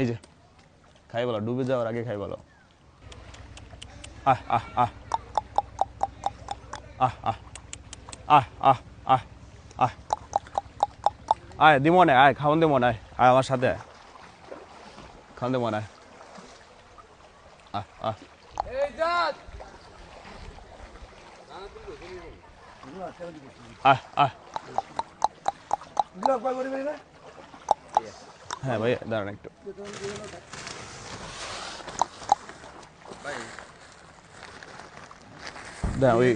এই যে, খাই বলো, ডুবে যাওয়ার আগে খাই বলো। আহ আহ আহ। আহ আহ। আহ আহ আহ আহ। আয় দিমনে আয়, খাওন দিমন আয়। আয় আমার সাথে। আয় খাওন দিমন আয়। আহ আহ। আহ আহ। হ্যাঁ ভাই, দাঁড়ান একটু। দাঁড়া ওই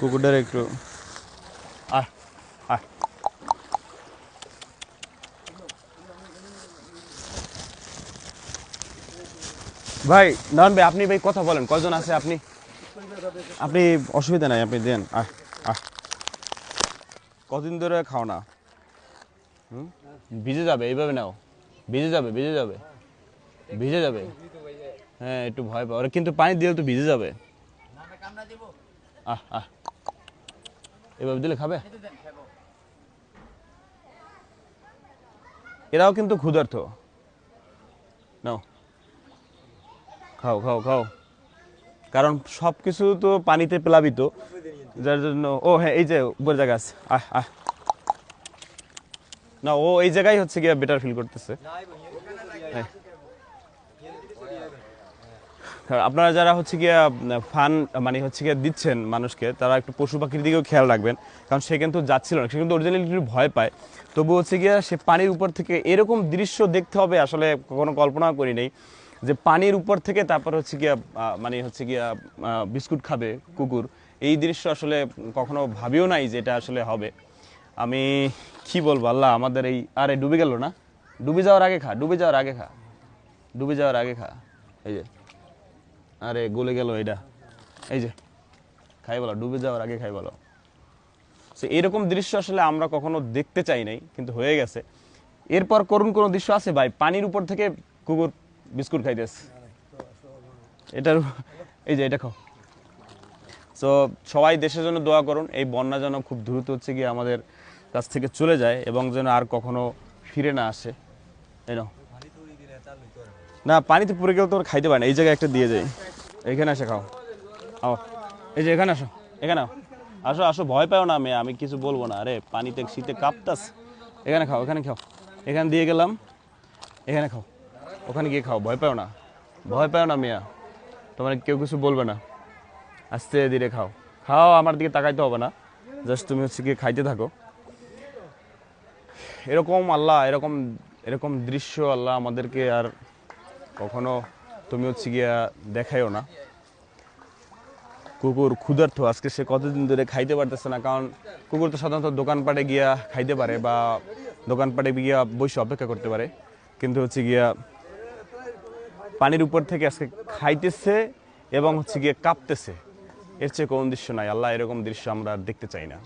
কুকুরটার একটু। আহ আহ। ভাই নয়ন ভাই, আপনি ভাই কথা বলেন কজন আছে আপনি? আপনি অসুবিধা নাই, আপনি দেন। আহ আহ। কদিন ধরে খাও না। হুম? ভিজে যাবে, এইভাবে নাও। ভিজে যাবে ভিজে যাবে। ভিজে যাবে। হ্যাঁ একটু ভয় পাও কিন্তু পানি দিলে তো ভিজে যাবে। এভাবে দিলে খাবে? এরাও কিন্তু ক্ষুধার্থ নাও। খাও খাও খাও। কারণ সব কিছু তো পানিতে প্লাবিত। যার জন্য ও হ্যাঁ এই যে উপরে জায়গা আছে। আহ আহ। না, ও এই জায়গায় হচ্ছে গিয়ে বেটার ফিল করতেছে। হ্যাঁ। আপনারা যারা হচ্ছে গিয়া ফান মানে হচ্ছে গিয়ে দিচ্ছেন মানুষকে, তারা একটু পশু পাখির দিকেও খেয়াল রাখবেন। কারণ সে কিন্তু যাচ্ছিল না, সে কিন্তু অরিজিনালি একটু ভয় পায়। তবু হচ্ছে গিয়া সে পানির উপর থেকে এরকম দৃশ্য দেখতে হবে, আসলে কখনো কল্পনা করি নেই, যে পানির উপর থেকে তারপর হচ্ছে গিয়া মানে হচ্ছে গিয়া বিস্কুট খাবে কুকুর। এই দৃশ্য আসলে কখনো ভাবিও নাই যে এটা আসলে হবে। আমি কি বলব, আল্লাহ, আমাদের এই, আরে, ডুবে গেল না? ডুবে যাওয়ার আগে খা, ডুবে যাওয়ার আগে খা। ডুবে যাওয়ার আগে খা। এই যে, আরে, গলে গেল এটা। এই যে, খাই বলো, ডুবে যাওয়ার আগে খাই বলো। সে এরকম দৃশ্য আসলে আমরা কখনো দেখতে চাই নাই, কিন্তু হয়ে গেছে। এরপর করুন কোনো দৃশ্য আছে? ভাই, পানির উপর থেকে কুকুর বিস্কুট খাইতেছে। এটার এই যে, এটা খাও। তো সবাই দেশের জন্য দোয়া করুন। এই বন্যা যেন খুব দ্রুত হচ্ছে গিয়ে আমাদের কাছ থেকে চলে যায় এবং যেন আর কখনো ফিরে না আসে। এই না পানিতে পড়ে গেলে তো ওরা খাইতে পারে না। এই জায়গায় একটা দিয়ে যায় এখানে এসে খাও। আও, এই যে এখানে আসো। এখানে। আসো আসো। ভয় পাও না মেয়ে, আমি কিছু বলব না। আরে, পানিতে, শীতে কাঁপতাস। এখানে খাও এখানে খাও। এখানে দিয়ে গেলাম। এখানে খাও। ওখানে গিয়ে খাও। ভয় পাও না। ভয় পাও না মিয়া। তোমার কেউ কিছু বলবে না। আস্তে ধীরে খাও। খাও, আমার দিকে তাকাইতে হবে না। জাস্ট তুমি হচ্ছে গিয়ে খাইতে থাকো। এরকম আল্লাহ, এরকম এরকম দৃশ্য আল্লাহ আমাদেরকে আর কখনো তুমি হচ্ছে গিয়া দেখাইও না। কুকুর ক্ষুধার্থ আজকে সে কতদিন ধরে খাইতে পারতেছে না, কারণ কুকুর তো সাধারণত দোকানপাটে গিয়া খাইতে পারে বা দোকানপাটে গিয়া বসে অপেক্ষা করতে পারে। কিন্তু হচ্ছে গিয়া পানির উপর থেকে আজকে খাইতেছে এবং হচ্ছে গিয়ে কাঁপতেছে। এর চেয়ে কোন দৃশ্য নাই। আল্লাহ এরকম দৃশ্য আমরা দেখতে চাই না।